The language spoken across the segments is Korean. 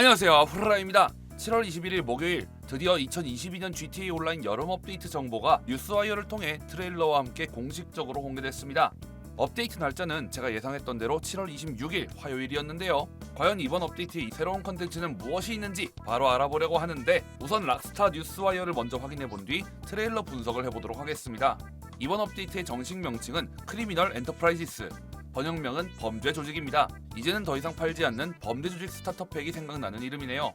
안녕하세요 후라입니다 7월 21일 목요일 드디어 2022년 GTA 온라인 여름 업데이트 정보가 뉴스와이어를 통해 트레일러와 함께 공식적으로 공개됐습니다. 업데이트 날짜는 제가 예상했던 대로 7월 26일 화요일이었는데요. 과연 이번 업데이트에 이 새로운 컨텐츠는 무엇이 있는지 바로 알아보려고 하는데 우선 락스타 뉴스와이어를 먼저 확인해 본 뒤 트레일러 분석을 해보도록 하겠습니다. 이번 업데이트의 정식 명칭은 크리미널 엔터프라이지스 번역명은 범죄 조직입니다. 이제는 더 이상 팔지 않는 범죄 조직 스타터팩이 생각나는 이름이네요.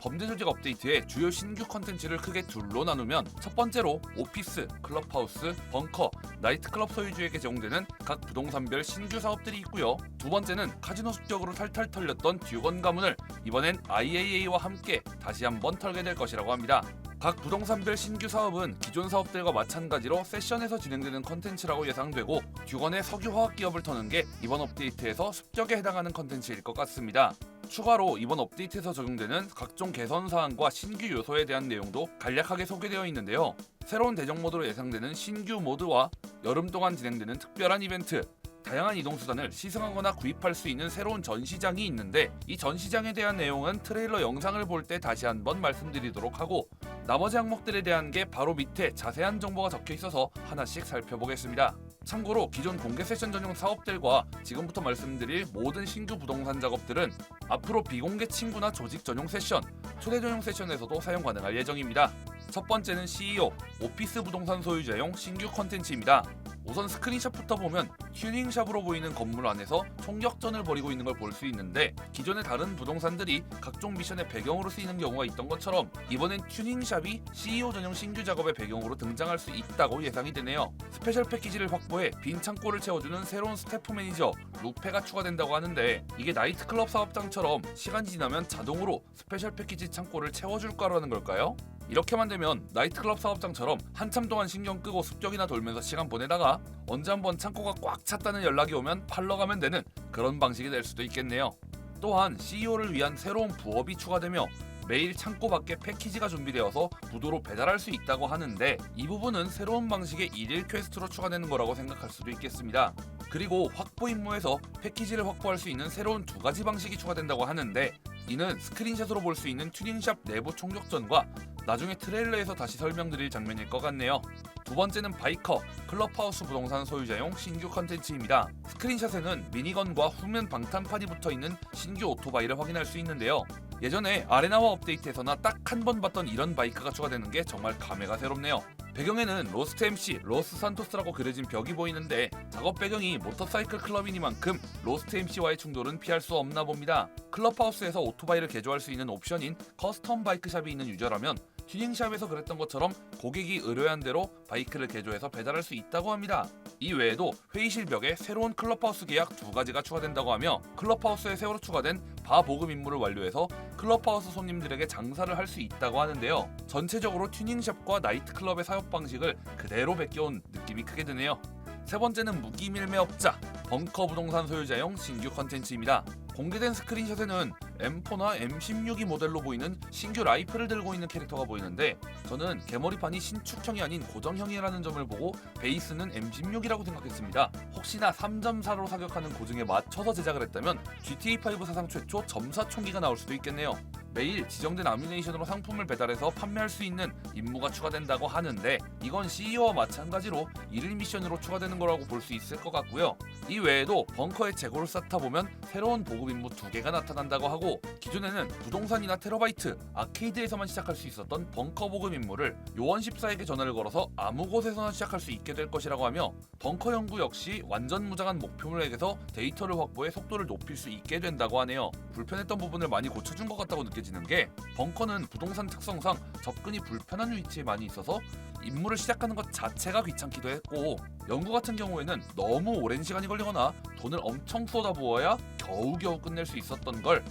범죄 조직 업데이트의 주요 신규 컨텐츠를 크게 둘로 나누면 첫 번째로 오피스, 클럽하우스, 벙커, 나이트클럽 소유주에게 제공되는 각 부동산별 신규 사업들이 있고요. 두 번째는 카지노 습격으로 탈탈 털렸던 듀건 가문을 이번엔 IAA와 함께 다시 한번 털게 될 것이라고 합니다. 각 부동산별 신규 사업은 기존 사업들과 마찬가지로 세션에서 진행되는 컨텐츠라고 예상되고 듀건의 석유화학 기업을 터는 게 이번 업데이트에서 습격에 해당하는 컨텐츠일 것 같습니다. 추가로 이번 업데이트에서 적용되는 각종 개선 사항과 신규 요소에 대한 내용도 간략하게 소개되어 있는데요. 새로운 대적 모드로 예상되는 신규 모드와 여름 동안 진행되는 특별한 이벤트, 다양한 이동 수단을 시승하거나 구입할 수 있는 새로운 전시장이 있는데 이 전시장에 대한 내용은 트레일러 영상을 볼 때 다시 한번 말씀드리도록 하고 나머지 항목들에 대한 게 바로 밑에 자세한 정보가 적혀 있어서 하나씩 살펴보겠습니다. 참고로 기존 공개 세션 전용 사업들과 지금부터 말씀드릴 모든 신규 부동산 작업들은 앞으로 비공개 친구나 조직 전용 세션, 초대 전용 세션에서도 사용 가능할 예정입니다. 첫 번째는 CEO, 오피스 부동산 소유자용 신규 컨텐츠입니다. 우선 스크린샷부터 보면 튜닝샵으로 보이는 건물 안에서 총격전을 벌이고 있는 걸 볼 수 있는데 기존의 다른 부동산들이 각종 미션의 배경으로 쓰이는 경우가 있던 것처럼 이번엔 튜닝샵이 CEO 전용 신규 작업의 배경으로 등장할 수 있다고 예상이 되네요. 스페셜 패키지를 확보해 빈 창고를 채워주는 새로운 스태프 매니저 루페가 추가된다고 하는데 이게 나이트클럽 사업장처럼 시간이 지나면 자동으로 스페셜 패키지 창고를 채워줄 거라는 걸까요? 이렇게만 되면 나이트클럽 사업장처럼 한참 동안 신경 끄고 습격이나 돌면서 시간 보내다가 언제 한번 창고가 꽉 찼다는 연락이 오면 팔러 가면 되는 그런 방식이 될 수도 있겠네요. 또한 CEO를 위한 새로운 부업이 추가되며 매일 창고 밖에 패키지가 준비되어서 부도로 배달할 수 있다고 하는데 이 부분은 새로운 방식의 일일 퀘스트로 추가되는 거라고 생각할 수도 있겠습니다. 그리고 확보 임무에서 패키지를 확보할 수 있는 새로운 두 가지 방식이 추가된다고 하는데 이는 스크린샷으로 볼 수 있는 튜닝샵 내부 총격전과 나중에 트레일러에서 다시 설명드릴 장면일 것 같네요. 두 번째는 바이커, 클럽하우스 부동산 소유자용 신규 컨텐츠입니다. 스크린샷에는 미니건과 후면 방탄판이 붙어 있는 신규 오토바이를 확인할 수 있는데요. 예전에 아레나와 업데이트에서나 딱 한 번 봤던 이런 바이크가 추가되는 게 정말 감회가 새롭네요. 배경에는 로스트 MC, 로스 산토스라고 그려진 벽이 보이는데 작업 배경이 모터사이클 클럽이니만큼 로스트 MC와의 충돌은 피할 수 없나 봅니다. 클럽하우스에서 오토바이를 개조할 수 있는 옵션인 커스텀 바이크샵이 있는 유저라면 튜닝샵에서 그랬던 것처럼 고객이 의뢰한 대로 바이크를 개조해서 배달할 수 있다고 합니다. 이 외에도 회의실 벽에 새로운 클럽하우스 계약 두 가지가 추가된다고 하며 클럽하우스에 새로 추가된 바 보급 임무를 완료해서 클럽하우스 손님들에게 장사를 할 수 있다고 하는데요. 전체적으로 튜닝샵과 나이트클럽의 사업 방식을 그대로 베껴온 느낌이 크게 드네요. 세 번째는 무기 밀매업자 벙커 부동산 소유자용 신규 컨텐츠입니다. 공개된 스크린샷에는 M4나 M16이 모델로 보이는 신규 라이플을 들고 있는 캐릭터가 보이는데 저는 개머리판이 신축형이 아닌 고정형이라는 점을 보고 베이스는 M16이라고 생각했습니다. 혹시나 3.4로 사격하는 고증에 맞춰서 제작을 했다면 GTA5 사상 최초 점사 총기가 나올 수도 있겠네요. 매일 지정된 아미네이션으로 상품을 배달해서 판매할 수 있는 임무가 추가된다고 하는데 이건 CEO와 마찬가지로 일일 미션으로 추가되는 거라고 볼 수 있을 것 같고요. 이 외에도 벙커의 재고를 쌓다 보면 새로운 보급 임무 두 개가 나타난다고 하고 기존에는 부동산이나 테러바이트, 아케이드에서만 시작할 수 있었던 벙커 보급 임무를 요원 14에게 전화를 걸어서 아무 곳에서나 시작할 수 있게 될 것이라고 하며 벙커 연구 역시 완전 무장한 목표물에게서 데이터를 확보해 속도를 높일 수 있게 된다고 하네요. 불편했던 부분을 많이 고쳐준 것 같다고 느 껴지는 게 벙커는 부동산 특성상 접근이 불편한 위치에 많이 있어서 임무를 시작하는 것 자체가 귀찮기도 했고 연구 같은 경우에는 너무 오랜 시간이 걸리거나 돈을 엄청 쏟아부어야 겨우겨우 끝낼 수 있었던 걸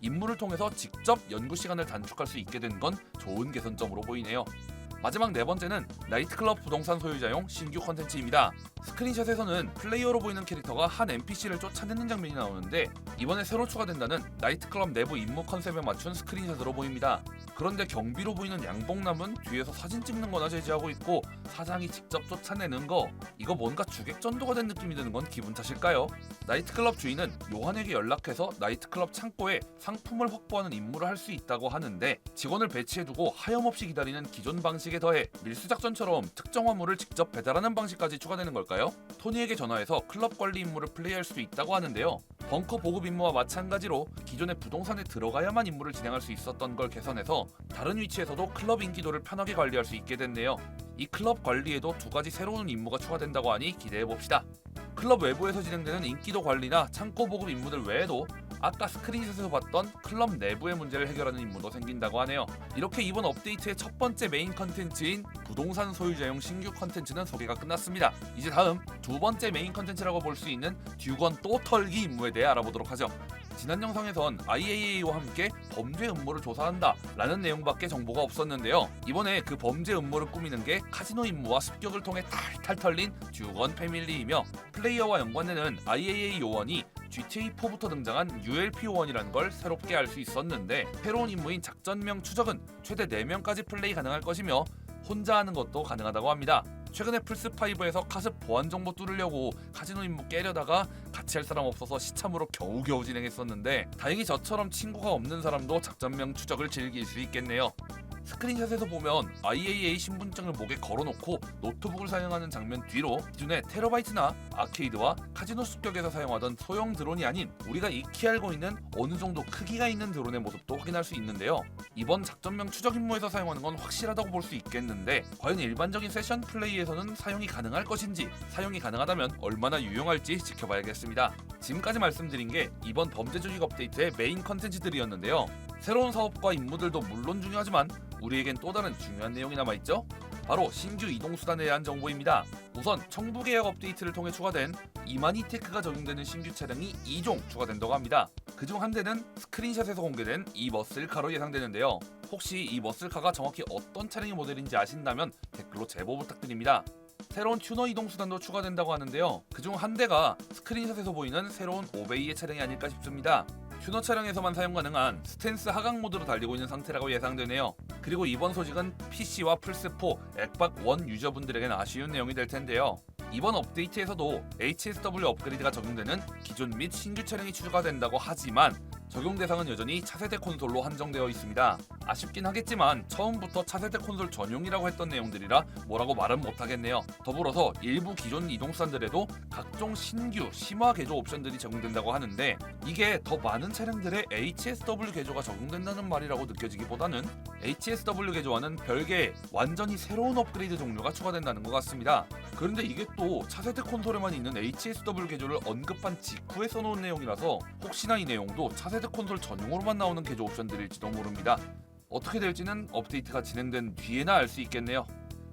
임무를 통해서 직접 연구 시간을 단축할 수 있게 된 건 좋은 개선점으로 보이네요. 마지막 네 번째는 나이트클럽 부동산 소유자용 신규 컨텐츠입니다. 스크린샷에서는 플레이어로 보이는 캐릭터가 한 NPC를 쫓아내는 장면이 나오는데 이번에 새로 추가된다는 나이트클럽 내부 임무 컨셉에 맞춘 스크린샷으로 보입니다. 그런데 경비로 보이는 양봉남은 뒤에서 사진 찍는 거나 제지하고 있고 사장이 직접 쫓아내는 거 이거 뭔가 주객전도가 된 느낌이 드는 건 기분 탓일까요? 나이트클럽 주인은 요한에게 연락해서 나이트클럽 창고에 상품을 확보하는 임무를 할 수 있다고 하는데 직원을 배치해두고 하염없이 기다리는 기존 방식 에 더해 밀수 작전처럼 특정 화물을 직접 배달하는 방식까지 추가되는 걸까요? 토니에게 전화해서 클럽 관리 임무를 플레이할 수도 있다고 하는데요. 벙커 보급 임무와 마찬가지로 기존의 부동산에 들어가야만 임무를 진행할 수 있었던 걸 개선해서 다른 위치에서도 클럽 인기도를 편하게 관리할 수 있게 됐네요. 이 클럽 관리에도 두 가지 새로운 임무가 추가된다고 하니 기대해 봅시다. 클럽 외부에서 진행되는 인기도 관리나 창고 보급 임무들 외에도 아까 스크린샷에서 봤던 클럽 내부의 문제를 해결하는 임무도 생긴다고 하네요. 이렇게 이번 업데이트의 첫 번째 메인 컨텐츠인 부동산 소유자용 신규 컨텐츠는 소개가 끝났습니다. 이제 다음 두 번째 메인 컨텐츠라고 볼 수 있는 듀건 또 털기 임무에 대해 알아보도록 하죠. 지난 영상에선 IAA와 함께 범죄 음모를 조사한다 라는 내용밖에 정보가 없었는데요. 이번에 그 범죄 음모를 꾸미는 게 카지노 임무와 습격을 통해 탈탈 털린 듀건 패밀리이며 플레이어와 연관되는 IAA 요원이 GTA4부터 등장한 ULP 요원이라는 걸 새롭게 알 수 있었는데 새로운 임무인 작전명 추적은 최대 4명까지 플레이 가능할 것이며 혼자 하는 것도 가능하다고 합니다. 최근에 플스5에서 카습 보안 정보 뚫으려고 카지노 임무 깨려다가 같이 할 사람 없어서 시참으로 겨우겨우 진행했었는데 다행히 저처럼 친구가 없는 사람도 작전명 추적을 즐길 수 있겠네요. 스크린샷에서 보면 IAA 신분증을 목에 걸어놓고 노트북을 사용하는 장면 뒤로 기존의 테러바이트나 아케이드와 카지노 습격에서 사용하던 소형 드론이 아닌 우리가 익히 알고 있는 어느 정도 크기가 있는 드론의 모습도 확인할 수 있는데요. 이번 작전명 추적 임무에서 사용하는 건 확실하다고 볼 수 있겠는데 과연 일반적인 세션 플레이에서는 사용이 가능할 것인지 사용이 가능하다면 얼마나 유용할지 지켜봐야겠습니다. 지금까지 말씀드린 게 이번 범죄 조직 업데이트의 메인 컨텐츠들이었는데요. 새로운 사업과 임무들도 물론 중요하지만 우리에겐 또 다른 중요한 내용이 남아있죠? 바로 신규 이동 수단에 대한 정보입니다. 우선 청부 계약 업데이트를 통해 추가된 이마니 테크가 적용되는 신규 차량이 2종 추가된다고 합니다. 그중 한 대는 스크린샷에서 공개된 이 머슬카로 예상되는데요. 혹시 이 머슬카가 정확히 어떤 차량의 모델인지 아신다면 댓글로 제보 부탁드립니다. 새로운 튜너 이동 수단도 추가된다고 하는데요. 그중 한 대가 스크린샷에서 보이는 새로운 오베이의 차량이 아닐까 싶습니다. 튜너 차량에서만 사용 가능한 스탠스 하강 모드로 달리고 있는 상태라고 예상되네요. 그리고 이번 소식은 PC와 플스4, 엑박 1 유저분들에겐 아쉬운 내용이 될 텐데요. 이번 업데이트에서도 HSW 업그레이드가 적용되는 기존 및 신규 차량이 추가된다고 하지만 적용 대상은 여전히 차세대 콘솔로 한정되어 있습니다. 아쉽긴 하겠지만 처음부터 차세대 콘솔 전용이라고 했던 내용들이라 뭐라고 말은 못하겠네요. 더불어서 일부 기존 이동수단들에도 각종 신규 심화 개조 옵션들이 적용된다고 하는데 이게 더 많은 차량들의 HSW 개조가 적용된다는 말이라고 느껴지기보다는 HSW 개조와는 별개의 완전히 새로운 업그레이드 종류가 추가된다는 것 같습니다. 그런데 이게 또 차세대 콘솔에만 있는 HSW 개조를 언급한 직후에 써놓은 내용이라서 혹시나 이 내용도 차세대 콘솔 전용으로만 나오는 개조 옵션들일지도 모릅니다. 어떻게 될지는 업데이트가 진행된 뒤에나 알 수 있겠네요.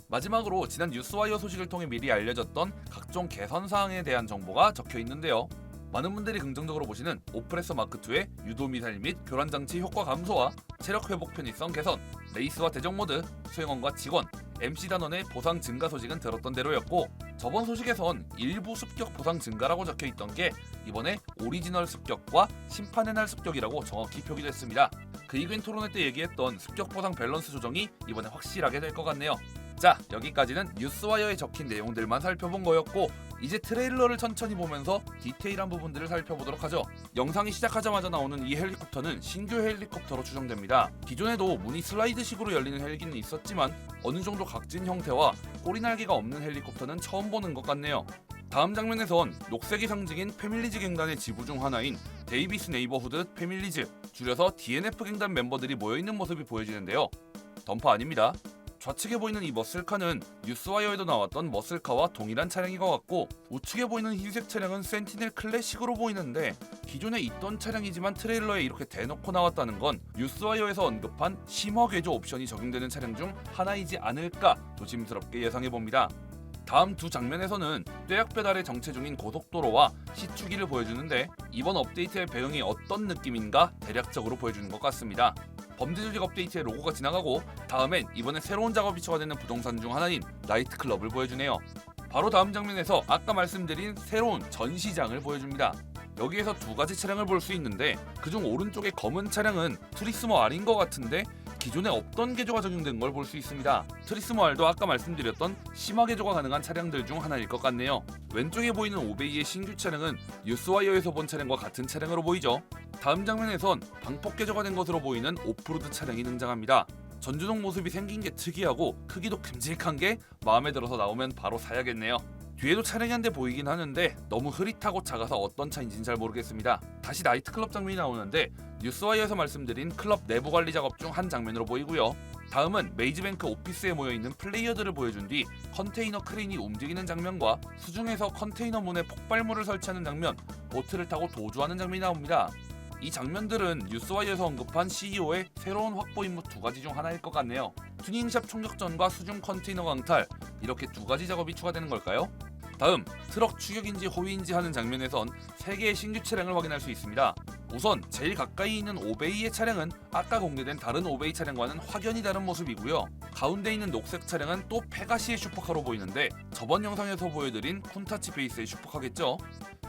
마지막으로 지난 뉴스와이어 소식을 통해 미리 알려졌던 각종 개선 사항에 대한 정보가 적혀 있는데요. 많은 분들이 긍정적으로 보시는 오프레서 마크2의 유도 미사일 및 교란 장치 효과 감소와 체력 회복 편의성 개선, 레이스와 대적 모드, 수행원과 직원, MC 단원의 보상 증가 소식은 들었던 대로였고 저번 소식에선 일부 습격 보상 증가라고 적혀 있던 게 이번에 오리지널 습격과 심판의 날 습격이라고 정확히 표기됐습니다. 그 이벤트 토론회 때 얘기했던 습격 보상 밸런스 조정이 이번에 확실하게 될 것 같네요. 자 여기까지는 뉴스와이어에 적힌 내용들만 살펴본 거였고 이제 트레일러를 천천히 보면서 디테일한 부분들을 살펴보도록 하죠. 영상이 시작하자마자 나오는 이 헬리콥터는 신규 헬리콥터로 추정됩니다. 기존에도 문이 슬라이드식으로 열리는 헬기는 있었지만 어느 정도 각진 형태와 꼬리 날개가 없는 헬리콥터는 처음 보는 것 같네요. 다음 장면에선 녹색이 상징인 패밀리즈 갱단의 지부 중 하나인 데이비스 네이버후드 패밀리즈 줄여서 DNF 갱단 멤버들이 모여있는 모습이 보여지는데요. 덤퍼 아닙니다. 좌측에 보이는 이 머슬카는 뉴스와이어에도 나왔던 머슬카와 동일한 차량인 것 같고 우측에 보이는 흰색 차량은 센티넬 클래식으로 보이는데 기존에 있던 차량이지만 트레일러에 이렇게 대놓고 나왔다는 건 뉴스와이어에서 언급한 심화 개조 옵션이 적용되는 차량 중 하나이지 않을까 조심스럽게 예상해 봅니다. 다음 두 장면에서는 떼약 배달의 정체 중인 고속도로와 시추기를 보여주는데 이번 업데이트의 배경이 어떤 느낌인가 대략적으로 보여주는 것 같습니다. 범죄 조직 업데이트의 로고가 지나가고 다음엔 이번에 새로운 작업이 추가되는 부동산 중 하나인 나이트클럽을 보여주네요. 바로 다음 장면에서 아까 말씀드린 새로운 전시장을 보여줍니다. 여기에서 두 가지 차량을 볼 수 있는데 그중 오른쪽의 검은 차량은 트리스모 R인 것 같은데 기존에 없던 개조가 적용된 걸 볼 수 있습니다. 트리스모 R도 아까 말씀드렸던 심화 개조가 가능한 차량들 중 하나일 것 같네요. 왼쪽에 보이는 오베이의 신규 차량은 뉴스와이어에서 본 차량과 같은 차량으로 보이죠. 다음 장면에선 방폭 개조가 된 것으로 보이는 오프로드 차량이 등장합니다. 전주동 모습이 생긴 게 특이하고 크기도 큼직한 게 마음에 들어서 나오면 바로 사야겠네요. 뒤에도 차량이 한 대 보이긴 하는데 너무 흐릿하고 작아서 어떤 차인지는 잘 모르겠습니다. 다시 나이트클럽 장면이 나오는데 뉴스와이어에서 말씀드린 클럽 내부 관리 작업 중 한 장면으로 보이고요. 다음은 메이즈뱅크 오피스에 모여 있는 플레이어들을 보여준 뒤 컨테이너 크레인이 움직이는 장면과 수중에서 컨테이너 문에 폭발물을 설치하는 장면, 보트를 타고 도주하는 장면이 나옵니다. 이 장면들은 뉴스와이어에서 언급한 CEO의 새로운 확보 임무 두 가지 중 하나일 것 같네요. 튜닝샵 총격전과 수중 컨테이너 강탈 이렇게 두 가지 작업이 추가되는 걸까요? 다음 트럭 추격인지 호위인지 하는 장면에선 세 개의 신규 차량을 확인할 수 있습니다. 우선 제일 가까이 있는 오베이의 차량은 아까 공개된 다른 오베이 차량과는 확연히 다른 모습이고요. 가운데 있는 녹색 차량은 또 페가시의 슈퍼카로 보이는데 저번 영상에서 보여드린 쿤타치 베이스의 슈퍼카겠죠?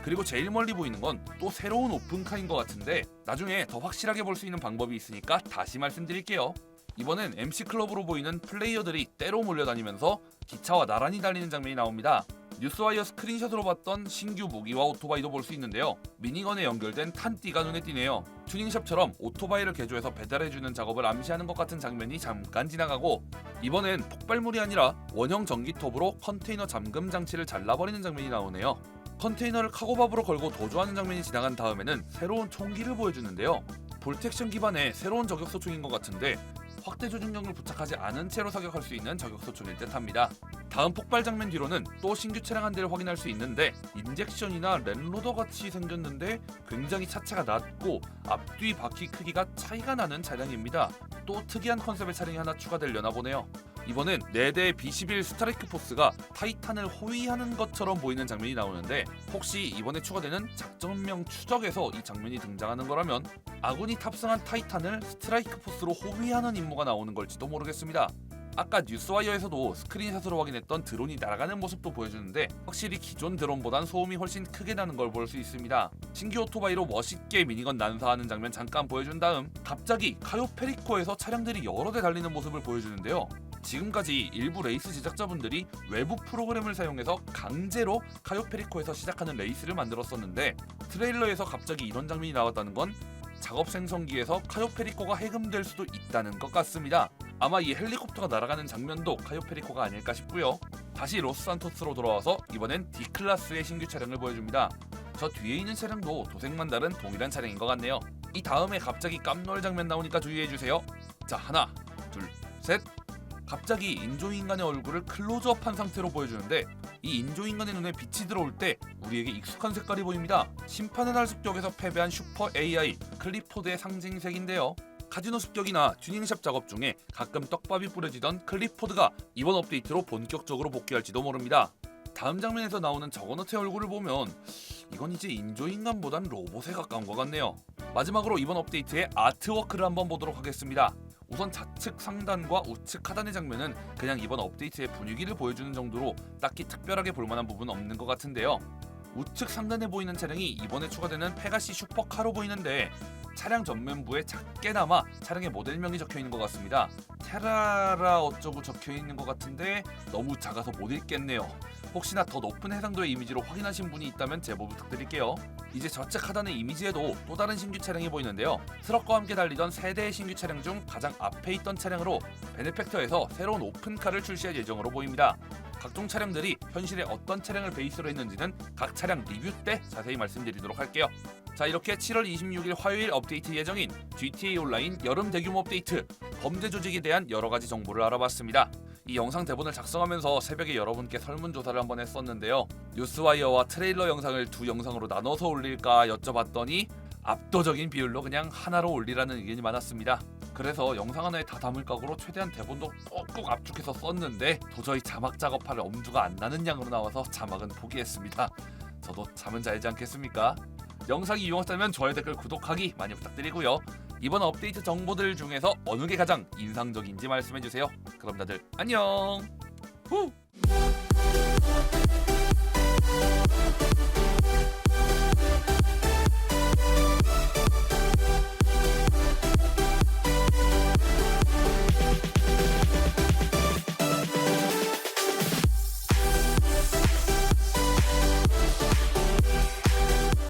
그리고 제일 멀리 보이는 건 또 새로운 오픈카인 것 같은데 나중에 더 확실하게 볼 수 있는 방법이 있으니까 다시 말씀드릴게요. 이번엔 MC 클럽으로 보이는 플레이어들이 때로 몰려다니면서 기차와 나란히 달리는 장면이 나옵니다. 뉴스와이어 스크린샷으로 봤던 신규 무기와 오토바이도 볼 수 있는데요. 미니건에 연결된 탄띠가 눈에 띄네요. 튜닝샵처럼 오토바이를 개조해서 배달해주는 작업을 암시하는 것 같은 장면이 잠깐 지나가고 이번엔 폭발물이 아니라 원형 전기톱으로 컨테이너 잠금 장치를 잘라버리는 장면이 나오네요. 컨테이너를 카고밥으로 걸고 도주하는 장면이 지나간 다음에는 새로운 총기를 보여주는데요. 볼텍션 기반의 새로운 저격소총인 것 같은데 확대 조준경을 부착하지 않은 채로 사격할 수 있는 저격소총일 듯합니다. 다음 폭발 장면 뒤로는 또 신규 차량 한 대를 확인할 수 있는데 인젝션이나 랜로더 같이 생겼는데 굉장히 차체가 낮고 앞뒤 바퀴 크기가 차이가 나는 차량입니다. 또 특이한 컨셉의 차량이 하나 추가되려나 보네요. 이번엔 4대의 B11 스트라이크 포스가 타이탄을 호위하는 것처럼 보이는 장면이 나오는데 혹시 이번에 추가되는 작전명 추적에서 이 장면이 등장하는 거라면 아군이 탑승한 타이탄을 스트라이크 포스로 호위하는 임무가 나오는 걸지도 모르겠습니다. 아까 뉴스와이어에서도 스크린샷으로 확인했던 드론이 날아가는 모습도 보여주는데 확실히 기존 드론보단 소음이 훨씬 크게 나는 걸 볼 수 있습니다. 신규 오토바이로 멋있게 미니건 난사하는 장면 잠깐 보여준 다음 갑자기 카요 페리코에서 차량들이 여러 대 달리는 모습을 보여주는데요. 지금까지 일부 레이스 제작자분들이 외부 프로그램을 사용해서 강제로 카요 페리코에서 시작하는 레이스를 만들었었는데 트레일러에서 갑자기 이런 장면이 나왔다는 건 작업 생성기에서 카요 페리코가 해금될 수도 있다는 것 같습니다. 아마 이 헬리콥터가 날아가는 장면도 카요 페리코가 아닐까 싶고요. 다시 로스산토스로 돌아와서 이번엔 D 클래스의 신규 차량을 보여줍니다. 저 뒤에 있는 차량도 도색만 다른 동일한 차량인 것 같네요. 이 다음에 갑자기 깜놀 장면 나오니까 주의해 주세요. 자 하나, 둘, 셋. 갑자기 인조인간의 얼굴을 클로즈업한 상태로 보여주는데 이 인조인간의 눈에 빛이 들어올 때 우리에게 익숙한 색깔이 보입니다. 심판의 날 습격에서 패배한 슈퍼 AI 클리포드의 상징색인데요. 카지노 습격이나 튜닝샵 작업 중에 가끔 떡밥이 뿌려지던 클리포드가 이번 업데이트로 본격적으로 복귀할지도 모릅니다. 다음 장면에서 나오는 저거너트의 얼굴을 보면 이건 이제 인조인간보단 로봇에 가까운 것 같네요. 마지막으로 이번 업데이트의 아트워크를 한번 보도록 하겠습니다. 우선 좌측 상단과 우측 하단의 장면은 그냥 이번 업데이트의 분위기를 보여주는 정도로 딱히 특별하게 볼만한 부분은 없는 것 같은데요. 우측 상단에 보이는 차량이 이번에 추가되는 페가시 슈퍼카로 보이는데 차량 전면부에 작게나마 차량의 모델명이 적혀 있는 것 같습니다. 테라라 어쩌고 적혀 있는 것 같은데 너무 작아서 못 읽겠네요. 혹시나 더 높은 해상도의 이미지로 확인하신 분이 있다면 제보 부탁드릴게요. 이제 좌측 하단의 이미지에도 또 다른 신규 차량이 보이는데요. 트럭과 함께 달리던 세 대의 신규 차량 중 가장 앞에 있던 차량으로 베네팩터에서 새로운 오픈카를 출시할 예정으로 보입니다. 각종 차량들이 현실에 어떤 차량을 베이스로 했는지는 각 차량 리뷰 때 자세히 말씀드리도록 할게요. 자 이렇게 7월 26일 화요일 업데이트 예정인 GTA 온라인 여름 대규모 업데이트 범죄 조직에 대한 여러 가지 정보를 알아봤습니다. 이 영상 대본을 작성하면서 새벽에 여러분께 설문조사를 한번 했었는데요. 뉴스와이어와 트레일러 영상을 두 영상으로 나눠서 올릴까 여쭤봤더니 압도적인 비율로 그냥 하나로 올리라는 의견이 많았습니다. 그래서 영상 하나에 다 담을 각오로 최대한 대본도 꼭꼭 압축해서 썼는데 도저히 자막 작업할 엄두가 안 나는 양으로 나와서 자막은 포기했습니다. 저도 잠은 잘지 않겠습니까? 영상이 유용하다면 좋아요 댓글 구독하기 많이 부탁드리고요. 이번 업데이트 정보들 중에서 어느 게 가장 인상적인지 말씀해 주세요. 그럼 다들 안녕. 후.